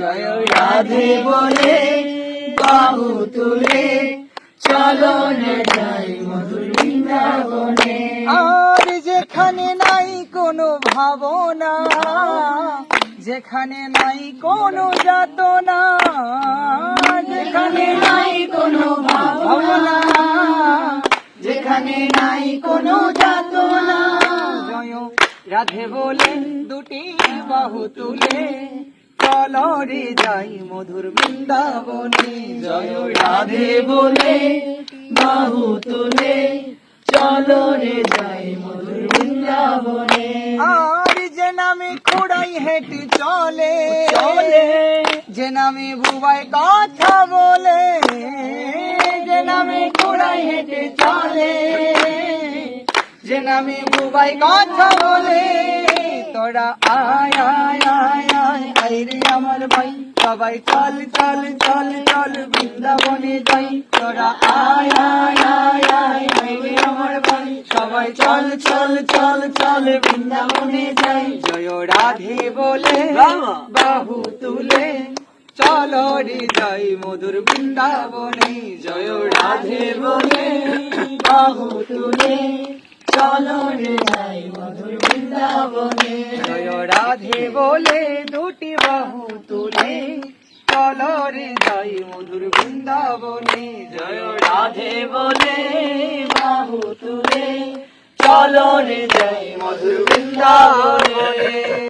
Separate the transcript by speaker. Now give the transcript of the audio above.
Speaker 1: জয় রাধে বলে বাহু তুলে চলো
Speaker 2: আর যেখানে নাই কোনো ভাবনা, যেখানে নাই কোনো যাতনা, যেখানে নাই কোনো ভাবনা,
Speaker 1: যেখানে নাই কোনো যাতনা।
Speaker 2: রাধে বলে দুটি বাহু তুলে চলরে যাই মধুর বৃন্দাবনে
Speaker 1: জয় রাধে বলে বাহু তুলে। চলো রে যাই মধুর বৃন্দাবনে।
Speaker 2: আর যে নামে খোড়াই হেঁটে চলে
Speaker 1: চলে।
Speaker 2: যে নামে বুবাই কথা বলে যে নামে খোড়াই হেঁটে চলে যে নামে বুবাই কথা বলে। তোরা আয় আয় আয় আয় আয় রে আমার ভাই। সবাই চল চল চল চল বৃন্দাবনে যাই। তোরা আয় আয় আয় আয় আয় রে আমার ভাই। সবাই চল চল চল চল বৃন্দাবনে যাই। জয় রাধে বলে বাহু তুলে। চলো রে যাই মধুর বৃন্দাবনে। জয় রাধে বলে
Speaker 1: বাহু তুলে। চলো রে
Speaker 2: রাধে বলে দুটি বাহু তুলে। চলো রে যাই মধুর বৃন্দাবনে। জয়
Speaker 1: রাধে বলে বাহু তুলে। চলো রে যাই মধুর বৃন্দাবনে।